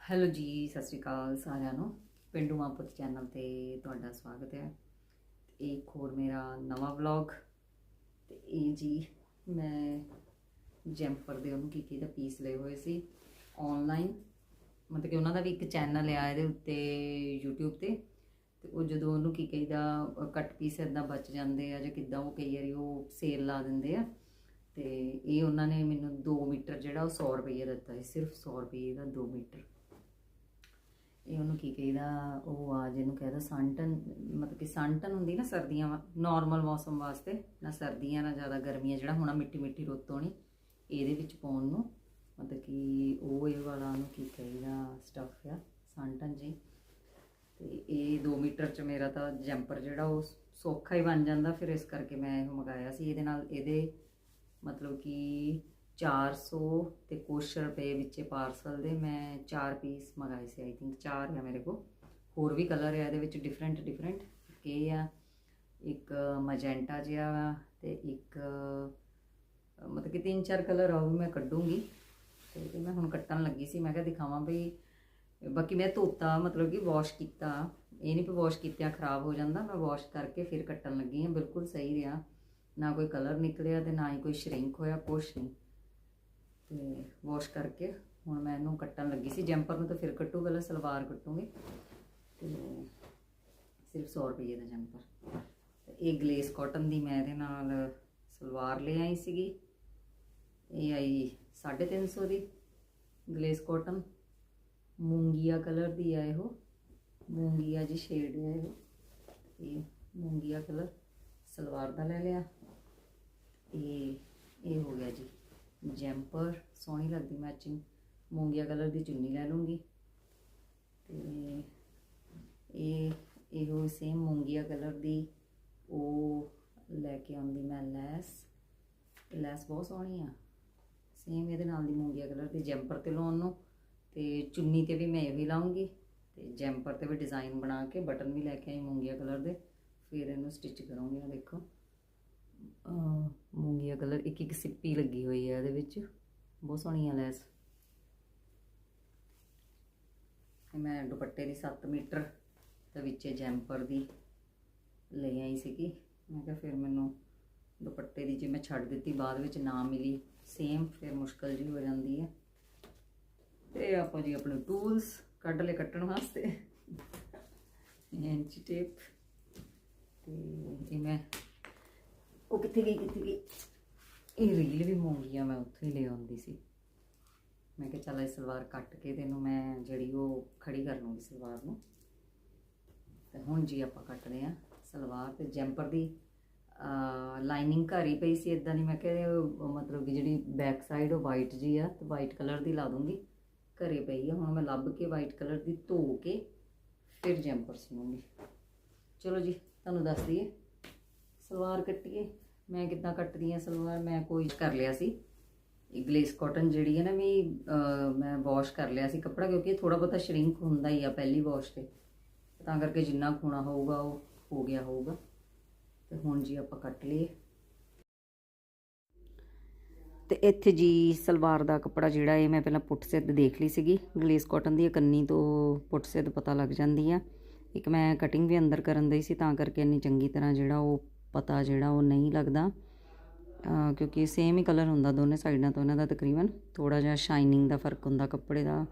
Hello ਜੀ, ਸਤਿ ਸ਼੍ਰੀ ਅਕਾਲ ਸਾਰਿਆਂ ਨੂੰ। ਪਿੰਡੂ ਮਾਪੁੱਤ ਚੈਨਲ ਤੇ ਤੁਹਾਡਾ ਸਵਾਗਤ ਹੈ। ਇਹ ਇੱਕ ਹੋਰ ਮੇਰਾ ਨਵਾਂ ਵਲੌਗ ਤੇ ਇਹ ਜੀ, ਮੈਂ ਜੈਂਪਰ ਦੇ ਉਹਨੂੰ ਕੀ ਕੀ ਦਾ ਪੀਸ ਲਏ ਹੋਏ ਸੀ। ਆਨਲਾਈਨ ਮਤਲਬ ਕਿ ਉਹਨਾਂ ਦਾ ਵੀ ਇੱਕ ਚੈਨਲ ਆ ਇਹਦੇ ਉੱਤੇ, YouTube ਤੇ। ਤੇ ਉਹ ਜਦੋਂ ਉਹਨੂੰ ਕੀ ਕਹੀਦਾ ਕੱਟ ਪੀਸ ਇਦਾਂ ਬਚ ਜਾਂਦੇ ਆ ਜਾਂ ਕਿੱਦਾਂ ਉਹ ਕਈ ਵਾਰੀ ਉਹ ਸੇਲ ਲਾ ਦਿੰਦੇ ਆ। ਤੇ ਇਹ ਉਹਨਾਂ ਨੇ ਮੈਨੂੰ 2 ਮੀਟਰ ਜਿਹੜਾ ਉਹ 100 ਰੁਪਏ ਦਾ ਦਿੱਤਾ ਸੀ, ਸਿਰਫ 100 ਰੁਪਏ ਦਾ 2 ਮੀਟਰ। ਇਹ ਉਹਨੂੰ ਕੀ ਕਹੀਦਾ, ਉਹ ਆ ਜਿਹਨੂੰ ਕਹਿੰਦਾ ਸੰਟਨ, ਮਤਲਬ ਕਿ ਸੰਟਨ ਹੁੰਦੀ ਨਾ ਸਰਦੀਆਂ ਨਾਰਮਲ ਮੌਸਮ ਵਾਸਤੇ, ਨਾ ਸਰਦੀਆਂ, ਨਾ ਜ਼ਿਆਦਾ ਗਰਮੀਆਂ, ਜਿਹੜਾ ਹੋਣਾ ਮਿੱਟੀ ਮਿੱਟੀ ਰੁੱਤ ਹੋਣੀ, ਇਹਦੇ ਵਿੱਚ ਪਾਉਣ ਨੂੰ, ਮਤਲਬ ਕਿ ਉਹ ਇਹ ਵਾਲਾ ਉਹਨੂੰ ਕੀ ਕਹੀਦਾ ਸਟਫ ਆ, ਸੰਟਨ ਜੀ। ਤੇ ਇਹ 2 ਮੀਟਰ ਚ ਮੇਰਾ ਤਾਂ ਜੈਂਪਰ ਜਿਹੜਾ ਉਹ ਸੌਖਾ ਹੀ ਬਣ ਜਾਂਦਾ, ਫਿਰ ਇਸ ਕਰਕੇ ਮੈਂ ਇਹ ਮੰਗਾਇਆ ਸੀ। ਇਹਦੇ ਨਾਲ, ਇਹਦੇ ਮਤਲਬ ਕਿ 400 ਤੇ ਕੁਛ ਰੁਪਏ ਵਿੱਚ ਪਾਰਸਲ ਦੇ ਮੈਂ 4 ਪੀਸ ਮੰਗਾਏ ਸੀ ਆਈ ਥਿੰਕ 4 ਆ ਮੇਰੇ ਕੋਲ। ਹੋਰ ਵੀ ਕਲਰ ਆ, ਇਹਦੇ ਵਿੱਚ ਡਿਫਰੈਂਟ ਡਿਫਰੈਂਟ ਇਹ ਆ, ਇੱਕ ਮੈਜੈਂਟਾ ਜਿਹਾ ਵਾ ਤੇ ਇੱਕ, ਮਤਲਬ ਕਿ ਤਿੰਨ ਚਾਰ ਕਲਰ ਆ, ਉਹ ਵੀ ਮੈਂ ਕੱਢੂੰਗੀ। ਤੇ ਇਹ ਮੈਂ ਹੁਣ ਕੱਟਣ ਲੱਗੀ ਸੀ, ਮੈਂ ਕਿਹਾ ਦਿਖਾਵਾਂ ਬਈ। ਬਾਕੀ ਮੈਂ ਧੋਤਾ, ਮਤਲਬ ਕਿ ਵਾਸ਼ ਕੀਤਾ। ਇਹ ਨਹੀਂ ਕਿ ਵਾਸ਼ ਕੀਤਿਆਂ ਖਰਾਬ ਹੋ ਜਾਂਦਾ, ਮੈਂ ਵਾਸ਼ ਕਰਕੇ ਫਿਰ ਕੱਟਣ ਲੱਗੀ ਹਾਂ, ਬਿਲਕੁਲ ਸਹੀ ਰਿਹਾ। ਨਾ ਕੋਈ ਕਲਰ ਨਿਕਲਿਆ ਤੇ ਨਾ ਹੀ ਕੋਈ ਸ਼ਰਿੰਕ ਹੋਇਆ, ਕੁਛ ਨਹੀਂ ਤੇ ਵਾਸ਼ ਕਰਕੇ ਹੁਣ ਮੈਂ ਇਹਨੂੰ ਕੱਟਣ ਲੱਗੀ ਸੀ। ਜੈਂਪਰ ਨੂੰ ਤਾਂ ਫਿਰ ਕੱਟੂ ਪਹਿਲਾਂ ਸਲਵਾਰ ਕੱਟੂਗੀ। ਤੇ ਸਿਰਫ 100 ਰੁਪਏ ਦਾ ਜੈਂਪਰ। ਤੇ ਇਹ ਗਲੇਸ ਕਾਟਨ ਦੀ ਮੈਂ ਇਹਦੇ ਨਾਲ ਸਲਵਾਰ ਲੈ ਆਈ ਸੀਗੀ। ਇਹ ਆਈ 350 ਦੀ ਗਲੇਸ ਕਾਟਨ ਮੂੰਗੀਆ ਕਲਰ ਦੀ ਆ ਇਹੋ। ਮੂੰਗੀਆ ਜੀ ਸ਼ੇਡ ਹੈ ਇਹੋ। ਇਹ ਮੂੰਗੀਆ ਕਲਰ ਸਲਵਾਰ ਦਾ ਲੈ ਲਿਆ। ਇਹ ਇਹ ਹੋ ਗਿਆ ਜੀ। ਜੈਂਪਰ, ਸੋਹਣੀ ਲੱਗਦੀ ਮੈਚਿੰਗ ਮੂੰਗੀਆ ਕਲਰ ਦੀ ਚੁੰਨੀ ਲੈ ਲੂੰਗੀ। ਤੇ ਇਹ, ਇਹੋ ਸੇਮ ਮੂੰਗੀਆ ਕਲਰ ਦੀ ਉਹ ਲੈ ਕੇ ਆਉਂਦੀ ਮੈਂ ਲੈਸ। ਲੈਸ ਬਹੁਤ ਸੋਹਣੀ ਆ। ਸੇਮ ਇਹਦੇ ਨਾਲ ਦੀ ਮੂੰਗੀਆ ਕਲਰ ਦੀ ਜੈਂਪਰ ਤੇ ਲਾਉਣ ਨੂੰ। ਤੇ ਚੁੰਨੀ ਤੇ ਵੀ ਮੈਂ ਇਹ ਵੀ ਲਾਉਂਗੀ। ਤੇ ਜੈਂਪਰ ਤੇ ਵੀ ਡਿਜ਼ਾਈਨ ਬਣਾ ਕੇ ਬਟਨ ਵੀ ਲੈ ਕੇ ਆਈ ਮੂੰਗੀਆ ਕਲਰ ਦੇ। ਫਿਰ ਇਹਨੂੰ ਸਟਿਚ ਕਰੂੰਗੀ ਆ ਦੇਖੋ। ਮੂੰਗੀਆ ਕਲਰ, ਇੱਕ ਇੱਕ ਸਿੱਪੀ ਲੱਗੀ ਹੋਈ ਹੈ ਇਹਦੇ ਵਿੱਚ। ਬਹੁਤ ਸੋਹਣੀਆਂ ਲੈਸ। ਇਹ ਮੈਂ ਦੁਪੱਟੇ ਦੀ 7 ਮੀਟਰ ਤੇ ਵਿੱਚ ਜੈਂਪਰ ਦੀ ਲੈ ਆਈ ਸੀਗੀ। ਮੈਂ ਕਿਹਾ ਫਿਰ ਮੈਨੂੰ ਦੁਪੱਟੇ ਦੀ ਜੇ ਮੈਂ ਛੱਡ ਦਿੱਤੀ, ਬਾਅਦ ਵਿੱਚ ਨਾ ਮਿਲੀ। ਸੇਮ ਫਿਰ ਮੁਸ਼ਕਲ ਜੀ ਹੋ ਜਾਂਦੀ ਹੈ ਤੇ ਆਪਾਂ ਜੀ ਆਪਣੇ ਟੂਲਸ ਕੱਢ ਲੈ ਕੱਟਣ ਵਾਸਤੇ। ਇੰਚ ਟੇਪ ਤੇ ਇਹ ਮੈਂ ਉਹ ਕਿੱਥੇ ਗਈ ਕਿੱਥੇ ਗਈ? ਇਹ ਰੀਲ ਵੀ ਮੰਗੀ ਆ ਮੈਂ ਉੱਥੋਂ ਹੀ ਲੈ ਆਉਂਦੀ ਸੀ। ਮੈਂ ਕਿਹਾ ਚੱਲ ਇਹ ਸਲਵਾਰ ਕੱਟ ਕੇ ਤੈਨੂੰ ਮੈਂ ਜਿਹੜੀ ਉਹ ਖੜੀ ਕਰ ਲੂੰਗੀ ਸਲਵਾਰ ਨੂੰ। ਤੇ ਹੁਣ ਜੀ ਆਪਾਂ ਕੱਟਦੇ ਆ ਸਲਵਾਰ ਤੇ ਜੈਂਪਰ ਦੀ ਲਾਈਨਿੰਗ ਘਰ ਹੀ ਪਈ ਸੀ ਇਦਾਂ ਦੀ ਮੈਂ ਕਿਹਾ ਉਹ ਮਤਲਬ ਕਿ ਜਿਹੜੀ ਬੈਕ ਸਾਈਡ ਉਹ ਵਾਈਟ ਜੀ ਆ, ਤੇ ਵਾਈਟ ਕਲਰ ਦੀ ਲਾ ਦੂੰਗੀ। ਘਰੇ ਪਈ ਆ, ਹੁਣ ਮੈਂ ਲੱਭ ਕੇ ਵਾਈਟ ਕਲਰ ਦੀ ਧੋ ਕੇ ਫਿਰ ਜੈਂਪਰ ਸਿਉਂਗੀ ਚਲੋ ਜੀ, ਤੁਹਾਨੂੰ ਦੱਸ ਦਈਏ। ਸਲਵਾਰ ਕੱਟੀਏ। ਮੈਂ ਕਿੱਦਾਂ ਕੱਟਦੀ ਆ ਸਲਵਾਰ, ਮੈਂ ਕੋਈ ਕਰ ਲਿਆ ਸੀ। ਇਹ ਗਲੇਸ ਕਾਟਨ ਜਿਹੜੀ ਹੈ ਨਾ ਵੀ ਮੈਂ ਵਾਸ਼ ਕਰ ਲਿਆ ਸੀ ਕੱਪੜਾ, ਕਿਉਂਕਿ ਥੋੜਾ ਬਹੁਤਾ ਸ਼ਰਿੰਕ ਹੁੰਦਾ ਹੀ ਆ ਪਹਿਲੀ ਵਾਸ਼ ਤੇ। ਤਾਂ ਕਰਕੇ ਜਿੰਨਾ ਖੂਣਾ ਹੋਊਗਾ, ਉਹ ਹੋ ਗਿਆ ਹੋਊਗਾ। ਤੇ ਹੁਣ ਜੀ ਆਪਾਂ ਕੱਟ ਲਈਏ। ਤੇ ਇੱਥੇ ਜੀ ਸਲਵਾਰ ਦਾ ਕੱਪੜਾ ਜਿਹੜਾ ਇਹ ਮੈਂ ਪਹਿਲਾਂ ਪੁੱਟ ਸਿੱਧ ਦੇਖ ਲਈ ਸੀਗੀ। ਗਲੇਸ ਕਾਟਨ ਦੀ ਕੰਨੀ ਤੋਂ ਪੁੱਟ ਸਿੱਧ ਪਤਾ ਲੱਗ ਜਾਂਦੀ ਆ। ਇੱਕ ਮੈਂ ਕਟਿੰਗ ਵੀ ਅੰਦਰ ਕਰਨ ਦੀ ਸੀ, ਤਾਂ ਕਰਕੇ ਇੰਨੀ ਚੰਗੀ ਤਰ੍ਹਾਂ ਜਿਹੜਾ ਉਹ ਪਤਾ ਜਿਹੜਾ ਉਹ ਨਹੀਂ ਲੱਗਦਾ। ਕਿਉਂਕਿ ਸੇਮ ਹੀ ਕਲਰ ਹੁੰਦਾ ਦੋਨੇ ਸਾਈਡਾਂ ਤੋਂ ਇਹਨਾਂ ਦਾ ਤਕਰੀਬਨ ਥੋੜਾ ਜਿਹਾ ਸ਼ਾਈਨਿੰਗ ਦਾ ਫ਼ਰਕ ਹੁੰਦਾ ਕੱਪੜੇ ਦਾ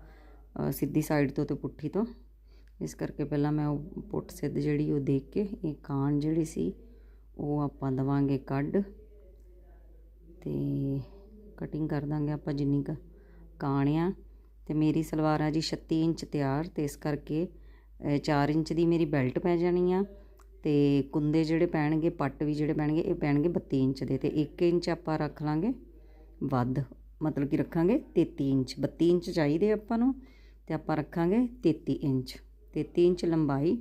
ਸਿੱਧੀ ਸਾਈਡ ਤੋਂ ਤੇ ਪੁੱਠੀ ਤੋਂ। ਇਸ ਕਰਕੇ ਪਹਿਲਾਂ ਮੈਂ ਉਹ ਪੁੱਠ ਸਿੱਧ ਜਿਹੜੀ ਉਹ ਦੇਖ ਕੇ, ਇਹ ਕਾਣ ਜਿਹੜੀ ਸੀ, ਉਹ ਆਪਾਂ ਦਵਾਂਗੇ ਕੱਢ। ਤੇ ਕਟਿੰਗ ਕਰ ਦਾਂਗੇ ਆਪਾਂ ਜਿੰਨੀ ਕ ਕਾਣ ਆ। ਤੇ ਮੇਰੀ ਸਲਵਾਰ ਆ ਜੀ 36 ਇੰਚ ਤਿਆਰ, ਤੇ ਇਸ ਕਰਕੇ 4 ਇੰਚ ਦੀ ਮੇਰੀ ਬੈਲਟ ਪੈ ਜਾਣੀ ਆ। ਤੇ ਕੁੰਦੇ ਜਿਹੜੇ ਪੈਣਗੇ, ਪੱਟ ਵੀ ਜਿਹੜੇ ਪੈਣਗੇ, ਇਹ ਪੈਣਗੇ 32 ਇੰਚ ਦੇ ਤੇ 1 ਇੰਚ ਆਪਾਂ ਰੱਖ ਲਾਂਗੇ ਵੱਧ, ਮਤਲਬ ਕਿ ਰੱਖਾਂਗੇ 33 ਇੰਚ। 32 ਇੰਚ ਚਾਹੀਦੇ ਆਪਾਂ ਨੂੰ ਤੇ ਆਪਾਂ ਰੱਖਾਂਗੇ 33 ਇੰਚ। 33 ਇੰਚ ਲੰਬਾਈ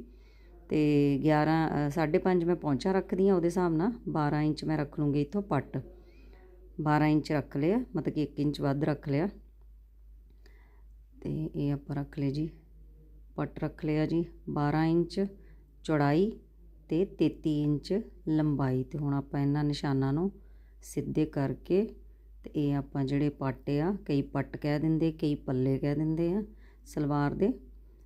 ਤੇ 11 5.5 ਮੈਂ ਪੌਂਚਾ ਰੱਖਦੀ ਆ ਉਹਦੇ ਹਿਸਾਬ ਨਾਲ 12 ਇੰਚ ਮੈਂ ਰੱਖ ਲੂੰਗੀ ਇੱਥੋਂ ਪੱਟ। 12 ਇੰਚ ਰੱਖ ਲਿਆ, ਮਤਲਬ ਕਿ 1 ਇੰਚ ਵੱਧ ਰੱਖ ਲਿਆ। ਤੇ ਇਹ ਆਪਾਂ ਰੱਖ ਲਿਆ ਜੀ, ਪੱਟ ਰੱਖ ਲਿਆ ਜੀ 12 ਇੰਚ ਚੌੜਾਈ ਤੇ 33 ਇੰਚ ਲੰਬਾਈ ਤੇ ਹੁਣ ਆਪਾਂ ਇਹਨਾਂ ਨਿਸ਼ਾਨਾਂ ਨੂੰ ਸਿੱਧੇ ਕਰਕੇ ਤੇ ਇਹ ਆਪਾਂ ਜਿਹੜੇ ਪੱਟ ਆ, ਕਈ ਪੱਟ ਕਹਿ ਦਿੰਦੇ, ਕਈ ਪੱਲੇ ਕਹਿ ਦਿੰਦੇ ਆ ਸਲਵਾਰ ਦੇ,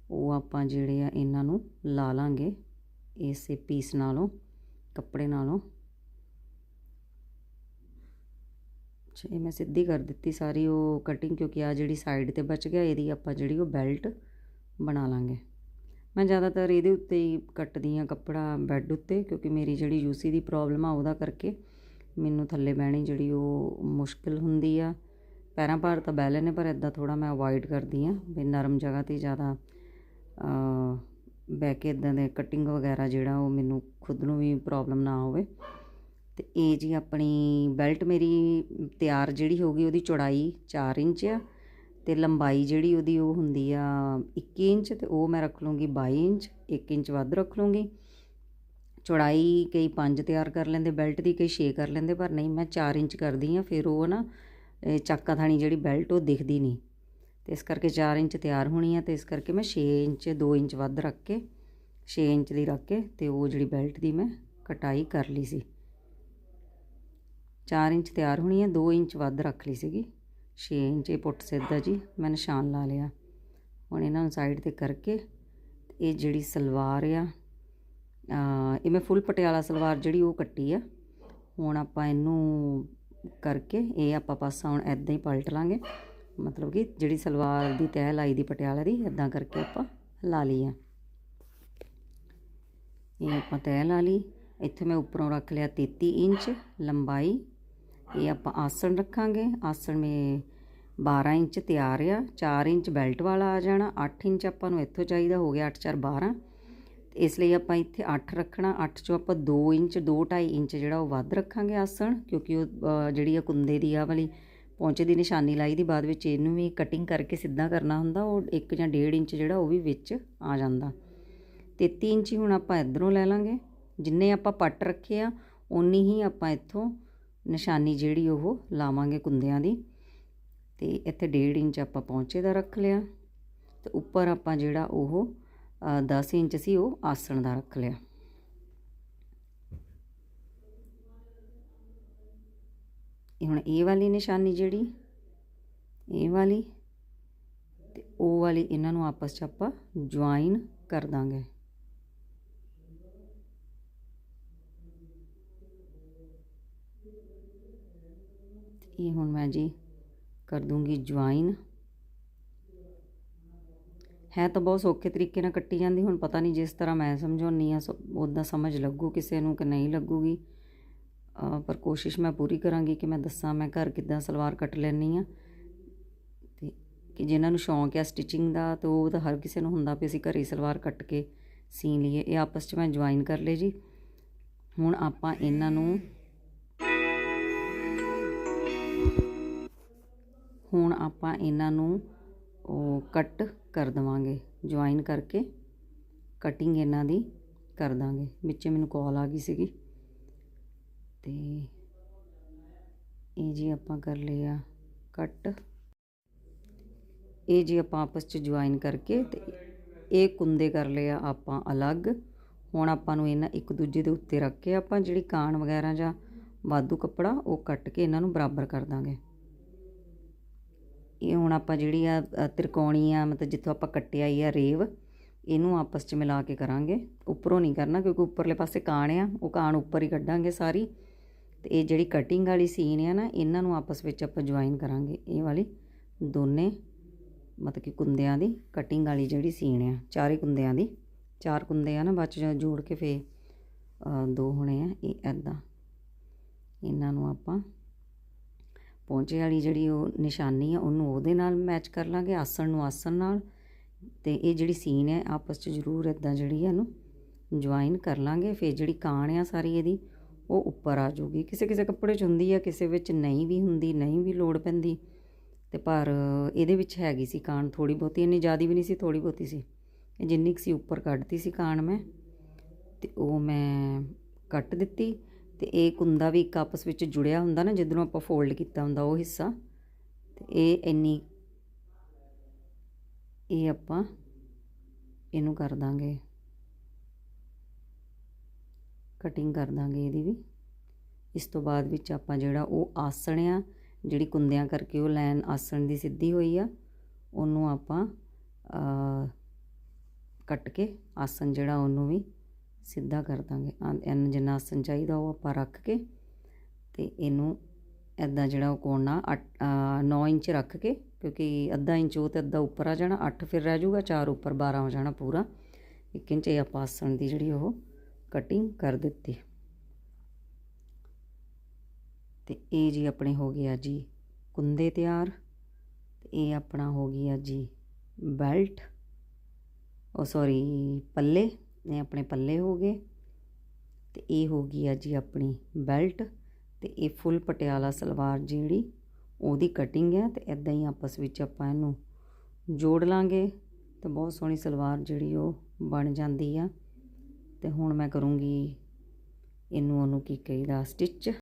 ਉਹ ਆਪਾਂ ਜਿਹੜੇ ਆ ਇਹਨਾਂ ਨੂੰ ਲਾ ਲਾਂਗੇ ਇਸੇ ਪੀਸ ਨਾਲੋਂ, ਕੱਪੜੇ ਨਾਲੋਂ। ਅੱਛਾ, ਇਹ ਮੈਂ ਸਿੱਧੀ ਕਰ ਦਿੱਤੀ ਸਾਰੀ ਉਹ ਕਟਿੰਗ ਕਿਉਂਕਿ ਆ ਜਿਹੜੀ ਸਾਈਡ ਤੇ ਬਚ ਗਿਆ, ਇਹਦੀ ਆਪਾਂ ਜਿਹੜੀ ਉਹ ਬੈਲਟ ਬਣਾ ਲਾਂਗੇ। ਮੈਂ ਜ਼ਿਆਦਾਤਰ ਇਹਦੇ ਉੱਤੇ ਹੀ ਕੱਟਦੀ ਹਾਂ ਕੱਪੜਾ ਬੈੱਡ ਉੱਤੇ, ਕਿਉਂਕਿ ਮੇਰੀ ਜਿਹੜੀ ਯੂਸੀ ਦੀ ਪ੍ਰੋਬਲਮ ਆ ਉਹਦਾ ਕਰਕੇ ਮੈਨੂੰ ਥੱਲੇ ਬਹਿਣੀ ਜਿਹੜੀ ਉਹ ਮੁਸ਼ਕਿਲ ਹੁੰਦੀ ਆ। ਪੈਰਾਂ ਭਾਰ ਤਾਂ ਬਹਿ ਲੈਨੇ ਪਰ ਇਦਾਂ ਥੋੜਾ ਮੈਂ ਅਵੋਇਡ ਕਰਦੀ ਆ ਵੀ ਨਰਮ ਜਗ੍ਹਾ ਤੇ ਜ਼ਿਆਦਾ ਬਹਿ ਕੇ ਇਦਾਂ ਦੇ ਕਟਿੰਗ ਵਗੈਰਾ ਜਿਹੜਾ ਉਹ ਮੈਨੂੰ ਖੁਦ ਨੂੰ ਵੀ ਪ੍ਰੋਬਲਮ ਨਾ ਹੋਵੇ। ਤੇ ਇਹ ਜੀ ਆਪਣੀ ਬੈਲਟ ਮੇਰੀ ਤਿਆਰ ਜਿਹੜੀ ਹੋ ਗਈ, ਉਹਦੀ ਚੌੜਾਈ 4 ਇੰਚ ਆ। ਅਤੇ ਲੰਬਾਈ ਜਿਹੜੀ ਉਹਦੀ ਉਹ ਹੁੰਦੀ ਆ 21 ਇੰਚ ਅਤੇ ਉਹ ਮੈਂ ਰੱਖ ਲੂੰਗੀ 22 ਇੰਚ 1 ਇੰਚ ਵੱਧ ਰੱਖ ਲੂੰਗੀ। ਚੌੜਾਈ ਕਈ 5 ਤਿਆਰ ਕਰ ਲੈਂਦੇ, ਬੈਲਟ ਦੀ ਕਈ 6 ਕਰ ਲੈਂਦੇ, ਪਰ ਨਹੀਂ, ਮੈਂ 4 ਇੰਚ ਕਰਦੀ ਆ ਫਿਰ ਉਹ ਨਾ ਚੱਕਾ ਥਾਣੀ ਜਿਹੜੀ ਬੈਲਟ ਉਹ ਦਿਖਦੀ ਨਹੀਂ। ਤੇ ਇਸ ਕਰਕੇ 4 ਇੰਚ ਤਿਆਰ ਹੋਣੀ ਆ ਤੇ ਇਸ ਕਰਕੇ ਮੈਂ 6 ਇੰਚ 2 ਇੰਚ ਵੱਧ ਰੱਖ ਕੇ 6 ਇੰਚ ਦੀ ਰੱਖ ਕੇ ਤੇ ਉਹ ਜਿਹੜੀ ਬੈਲਟ ਦੀ ਮੈਂ ਕਟਾਈ ਕਰ ਲਈ ਸੀ। 4 ਇੰਚ ਤਿਆਰ ਹੋਣੀ ਆ 2 ਇੰਚ ਵੱਧ ਰੱਖ ਲਈ ਸੀਗੀ। 6 ਇੰਚ ਇਹ ਪੁੱਟ ਸਿੱਧਾ ਜੀ, ਮੈਂ ਨਿਸ਼ਾਨ ਲਾ ਲਿਆ। ਹੁਣ ਇਹਨਾਂ ਨੂੰ ਸਾਈਡ ਤੇ ਕਰਕੇ ਇਹ ਜਿਹੜੀ ਸਲਵਾਰ ਆ ਇਹ ਮੈਂ ਫੁੱਲ ਪਟਿਆਲਾ ਸਲਵਾਰ ਜਿਹੜੀ ਉਹ ਕੱਟੀ ਆ। ਹੁਣ ਆਪਾਂ ਇਹਨੂੰ ਕਰਕੇ ਇਹ ਆਪਾਂ ਪਾਸਾ ਹੁਣ ਐਦਾਂ ਹੀ ਪਲਟ ਲਾਂਗੇ। ਮਤਲਬ ਕਿ ਜਿਹੜੀ ਸਲਵਾਰ ਦੀ ਤਹਿ ਲਾਈ ਦੀ ਪਟਿਆਲਾ ਦੀ ਐਦਾਂ ਕਰਕੇ ਆਪਾਂ ਲਾ ਲਈ ਆ। ਇਹ ਆਪਾਂ ਤਹਿ ਲਾ ਲਈ। ਇੱਥੇ ਮੈਂ ਉੱਪਰੋਂ ਰੱਖ ਲਿਆ 33 ਇੰਚ ਲੰਬਾਈ। ਇਹ ਆਪਾਂ ਆਸਣ ਰੱਖਾਂਗੇ। ਆਸਣ ਮੇ 12 ਇੰਚ ਤਿਆਰ ਆ। 4 ਇੰਚ ਬੈਲਟ ਵਾਲਾ ਆ ਜਾਣਾ। 8 ਇੰਚ ਆਪਾਂ ਨੂੰ ਇੱਥੋਂ ਚਾਹੀਦਾ ਹੋ ਗਿਆ 8 4 12 ਇਸ ਲਈ ਆਪਾਂ ਇੱਥੇ 8 ਰੱਖਣਾ। 8 ਚੋਂ ਆਪਾਂ 2 ਇੰਚ 2.5 ਇੰਚ ਜਿਹੜਾ ਉਹ ਵੱਧ ਰੱਖਾਂਗੇ ਆਸਣ, ਕਿਉਂਕਿ ਉਹ ਜਿਹੜੀ ਆ ਕੁੰਦੇ ਦੀ ਆ ਵਾਲੀ ਪੌਂਚੇ ਦੀ ਨਿਸ਼ਾਨੀ ਲਾਈ ਦੀ ਬਾਅਦ ਵਿੱਚ ਇਹਨੂੰ ਵੀ ਕਟਿੰਗ ਕਰਕੇ ਸਿੱਧਾ ਕਰਨਾ ਹੁੰਦਾ। ਉਹ 1 ਜਾਂ 1.5 ਇੰਚ ਜਿਹੜਾ ਉਹ ਵੀ ਵਿੱਚ ਆ ਜਾਂਦਾ। 33 ਇੰਚ ਹੁਣ ਆਪਾਂ ਇਧਰੋਂ ਲੈ ਲਾਂਗੇ। ਜਿੰਨੇ ਆਪਾਂ ਪੱਟ ਰੱਖੇ ਆ ਉਨੀ ਹੀ ਆਪਾਂ ਇੱਥੋਂ ਨਿਸ਼ਾਨੀ ਜਿਹੜੀ ਉਹ ਲਾਵਾਂਗੇ ਕੁੰਦਿਆਂ ਦੀ ਤੇ ਇੱਥੇ 1.5 ਇੰਚ ਆਪਾਂ ਪੌਂਚੇ ਦਾ ਰੱਖ ਲਿਆ ਤੇ ਉੱਪਰ ਆਪਾਂ ਜਿਹੜਾ ਉਹ 10 ਇੰਚ ਸੀ ਉਹ ਆਸਣ ਦਾ ਰੱਖ ਲਿਆ। ਇਹ ਹੁਣ ਇਹ ਵਾਲੀ ਨਿਸ਼ਾਨੀ ਜਿਹੜੀ, ਇਹ ਵਾਲੀ ਤੇ ਉਹ ਵਾਲੀ ਇਹਨਾਂ ਨੂੰ ਆਪਸ 'ਚ ਆਪਾਂ ਜੁਆਇਨ ਕਰ ਦਾਂਗੇ। ਇਹ ਹੁਣ ਮੈਂ ਜੀ ਕਰ ਦੂੰਗੀ ਜੁਆਇਨ? ਹੈ ਤਾਂ ਬਹੁਤ ਸੌਖੇ ਤਰੀਕੇ ਨਾਲ ਕੱਟੀ ਜਾਂਦੀ, ਹੁਣ ਪਤਾ ਨਹੀਂ ਜਿਸ ਤਰ੍ਹਾਂ ਮੈਂ ਸਮਝਾਉਣੀ ਆ ਉਦਾਂ ਸਮਝ ਲੱਗੂ ਕਿਸੇ ਨੂੰ ਕਿ ਨਹੀਂ ਲੱਗੂਗੀ। ਪਰ ਕੋਸ਼ਿਸ਼ ਮੈਂ ਪੂਰੀ ਕਰਾਂਗੀ ਕਿ ਮੈਂ ਦੱਸਾਂ ਮੈਂ ਘਰ ਕਿੱਦਾਂ ਸਲਵਾਰ ਕੱਟ ਲੈਣੀ ਆ ਤੇ ਕਿ ਜਿਨ੍ਹਾਂ ਨੂੰ ਸ਼ੌਂਕ ਆ ਸਟਿਚਿੰਗ ਦਾ, ਤਾਂ ਉਹ ਤਾਂ ਹਰ ਕਿਸੇ ਨੂੰ ਹੁੰਦਾ ਵੀ ਅਸੀਂ ਘਰੇ ਸਲਵਾਰ ਕੱਟ ਕੇ ਸੀ ਲਈਏ। ਇਹ ਆਪਸ 'ਚ ਮੈਂ ਜੁਆਇਨ ਕਰ ਲਏ ਜੀ। ਹੁਣ ਆਪਾਂ ਇਹਨਾਂ ਨੂੰ ਹੁਣ ਆਪਾਂ ਇਹਨਾਂ ਨੂੰ, ਉਹ ਕੱਟ ਕਰ ਦਵਾਂਗੇ ਜੁਆਇਨ ਕਰਕੇ ਕਟਿੰਗ ਇਹਨਾਂ ਦੀ ਕਰ ਦਾਂਗੇ। ਵਿੱਚ ਮੈਨੂੰ ਕਾਲ ਆ ਗਈ ਸੀਗੀ। ਤੇ ਇਹ ਜੀ ਆਪਾਂ ਕਰ ਲਿਆ ਕੱਟ ਇਹ ਜੀ ਆਪਾਂ ਆਪਸ ਚ ਜੁਆਇਨ ਕਰਕੇ ਤੇ ਇਹ ਕੁੰਦੇ ਕਰ ਲਿਆ ਆਪਾਂ ਅਲੱਗ। ਹੁਣ ਆਪਾਂ ਨੂੰ ਇਹਨਾਂ ਇੱਕ ਦੂਜੇ ਦੇ ਉੱਤੇ ਰੱਖ ਕੇ ਆਪਾਂ ਜਿਹੜੀ ਕਾਣ ਵਗੈਰਾ ਜਾਂ ਵਾਧੂ ਕੱਪੜਾ ਉਹ ਕੱਟ ਕੇ ਇਹਨਾਂ ਨੂੰ ਬਰਾਬਰ ਕਰ ਦਾਂਗੇ। ਇਹ ਹੁਣ ਆਪਾਂ ਜਿਹੜੀ ਆ ਤਿਰਕੋਣੀ ਆ, ਮਤਲਬ ਜਿੱਥੋਂ ਆਪਾਂ ਕੱਟਿਆ ਹੀ ਆ ਰੇਵ, ਇਹਨੂੰ ਆਪਸ 'ਚ ਮਿਲਾ ਕੇ ਕਰਾਂਗੇ। ਉੱਪਰੋਂ ਨਹੀਂ ਕਰਨਾ ਕਿਉਂਕਿ ਉੱਪਰਲੇ ਪਾਸੇ ਕਾਣ ਆ, ਉਹ ਕਾਣ ਉੱਪਰ ਹੀ ਕੱਢਾਂਗੇ ਸਾਰੀ। ਤੇ ਇਹ ਜਿਹੜੀ ਕਟਿੰਗ ਵਾਲੀ ਸੀਨ ਆ ਨਾ, ਇਹਨਾਂ ਨੂੰ ਆਪਸ ਵਿੱਚ ਆਪਾਂ ਜੁਆਇਨ ਕਰਾਂਗੇ। ਇਹ ਵਾਲੀ ਦੋਨੇ, ਮਤਲਬ ਕਿ ਕੁੰਦਿਆਂ ਦੀ ਕਟਿੰਗ ਵਾਲੀ ਜਿਹੜੀ ਸੀਨ ਆ, ਚਾਰੇ ਕੁੰਦਿਆਂ ਦੀ। ਚਾਰ ਕੁੰਦੇ ਆ ਨਾ, ਬਾਅਦ ਚ ਜੋੜ ਕੇ ਫੇ ਦੋ ਹੋਣੇ ਆ, ਇਹ ਐਦਾਂ ਇਹਨਾਂ ਨੂੰ ਆਪਾਂ ਪਹੁੰਚੇ ਵਾਲੀ ਜਿਹੜੀ ਉਹ ਨਿਸ਼ਾਨੀ ਆ, ਉਹਨੂੰ ਉਹਦੇ ਨਾਲ ਮੈਚ ਕਰ ਲਾਂਗੇ, ਆਸਣ ਨੂੰ ਆਸਣ ਨਾਲ। ਤੇ ਇਹ ਜਿਹੜੀ ਸੀਨ ਹੈ, ਆਪਸ 'ਚ ਜ਼ਰੂਰ ਇਦਾਂ ਜਿਹੜੀ ਹੈ ਇਹਨੂੰ ਜੁਆਇਨ ਕਰ ਲਾਂਗੇ। ਫਿਰ ਜਿਹੜੀ ਕਾਣ ਆ ਸਾਰੀ ਇਹਦੀ, ਉਹ ਉੱਪਰ ਆ ਜਾਊਗੀ। ਕਿਸੇ ਕਿਸੇ ਕੱਪੜੇ 'ਚ ਹੁੰਦੀ ਆ, ਕਿਸੇ ਵਿੱਚ ਨਹੀਂ ਵੀ ਹੁੰਦੀ, ਨਹੀਂ ਵੀ ਲੋੜ ਪੈਂਦੀ। ਤੇ ਪਰ ਇਹਦੇ ਵਿੱਚ ਹੈਗੀ ਸੀ ਕਾਣ ਥੋੜੀ ਬਹੁਤੀ, ਇੰਨੀ ਜ਼ਿਆਦੀ ਵੀ ਨਹੀਂ ਸੀ ਥੋੜੀ ਬਹੁਤੀ ਸੀ। ਇਹ ਜਿੰਨੀ ਸੀ, ਉੱਪਰ ਕੱਢਤੀ ਸੀ ਕਾਣ ਮੈਂ। ਤੇ ਉਹ ਮੈਂ ਕੱਟ ਦਿੱਤੀ। ਤੇ ਇਹ ਕੁੰਦਾ ਵੀ ਇੱਕ ਆਪਸ ਵਿੱਚ ਜੁੜਿਆ ਹੁੰਦਾ ਨਾ, ਜਿੱਧਰੋਂ ਆਪਾਂ ਫੋਲਡ ਕੀਤਾ ਹੁੰਦਾ ਉਹ ਹਿੱਸਾ। ਤੇ ਇਹ ਇੰਨੀ ਇਹ ਆਪਾਂ ਇਹਨੂੰ ਕਰ ਦਾਂਗੇ। ਕਟਿੰਗ ਕਰ ਦਾਂਗੇ ਇਹਦੀ ਵੀ। ਇਸ ਤੋਂ ਬਾਅਦ ਵਿੱਚ ਆਪਾਂ ਜਿਹੜਾ ਉਹ ਆਸਣ ਆ, ਜਿਹੜੀ ਕੁੰਦਿਆਂ ਕਰਕੇ ਉਹ ਲਾਈਨ ਆਸਣ ਦੀ ਸਿੱਧੀ ਹੋਈ ਆ, ਉਹਨੂੰ ਆਪਾਂ ਕੱਟ ਕੇ ਆਸਣ ਜਿਹੜਾ ਉਹਨੂੰ ਵੀ ਸਿੱਧਾ ਕਰ ਦਾਂਗੇ। ਆਂ- ਇਹਨੂੰ ਜਿੰਨਾ ਆਸਣ ਚਾਹੀਦਾ ਉਹ ਆਪਾਂ ਰੱਖ ਕੇ ਤੇ ਇਹਨੂੰ ਐਦਾਂ ਜਿਹੜਾ ਉਹ ਕੋਣਾ 9 ਇੰਚ ਰੱਖ ਕੇ, ਕਿਉਂਕਿ ਅੱਧਾ ਇੰਚ ਉਹ ਤੇ ਅੱਧਾ ਉੱਪਰ ਆ ਜਾਣਾ 8 ਫਿਰ ਰਹਿ ਜਾਊਗਾ 4 ਉੱਪਰ 12 ਹੋ ਜਾਣਾ ਪੂਰਾ। 1 ਇੰਚ ਇਹ ਆਪਾਂ ਆਸਣ ਦੀ ਜਿਹੜੀ ਉਹ ਕਟਿੰਗ ਕਰ ਦਿੱਤੀ। ਤੇ ਇਹ ਜੀ ਆਪਣੇ ਹੋ ਗਿਆ ਜੀ ਕੁੰਦੇ ਤਿਆਰ, ਤੇ ਇਹ ਆਪਣਾ ਹੋ ਗਿਆ ਜੀ ਬੈਲਟ, ਉਹ ਸੌਰੀ ਪੱਲੇ। ਇਹ ਆਪਣੇ ਪੱਲੇ ਹੋ ਗਏ ਤੇ ਇਹ ਹੋ ਗਈ ਆ ਜੀ ਆਪਣੀ ਬੈਲਟ ਤੇ ਇਹ ਫੁੱਲ ਪਟਿਆਲਾ ਸਲਵਾਰ ਜਿਹੜੀ ਉਹਦੀ ਕਟਿੰਗ ਹੈ ਤੇ ਇਦਾਂ ਹੀ ਆਪਸ ਵਿੱਚ ਆਪਾਂ ਇਹਨੂੰ ਜੋੜ ਲਾਂਗੇ ਤੇ ਬਹੁਤ ਸੋਹਣੀ ਸਲਵਾਰ ਜਿਹੜੀ ਉਹ ਬਣ ਜਾਂਦੀ ਆ ਤੇ ਹੁਣ ਮੈਂ ਕਰੂੰਗੀ ਇਹਨੂੰ ਉਹਨੂੰ ਕੀ ਕਹੀਦਾ ਸਟਿਚ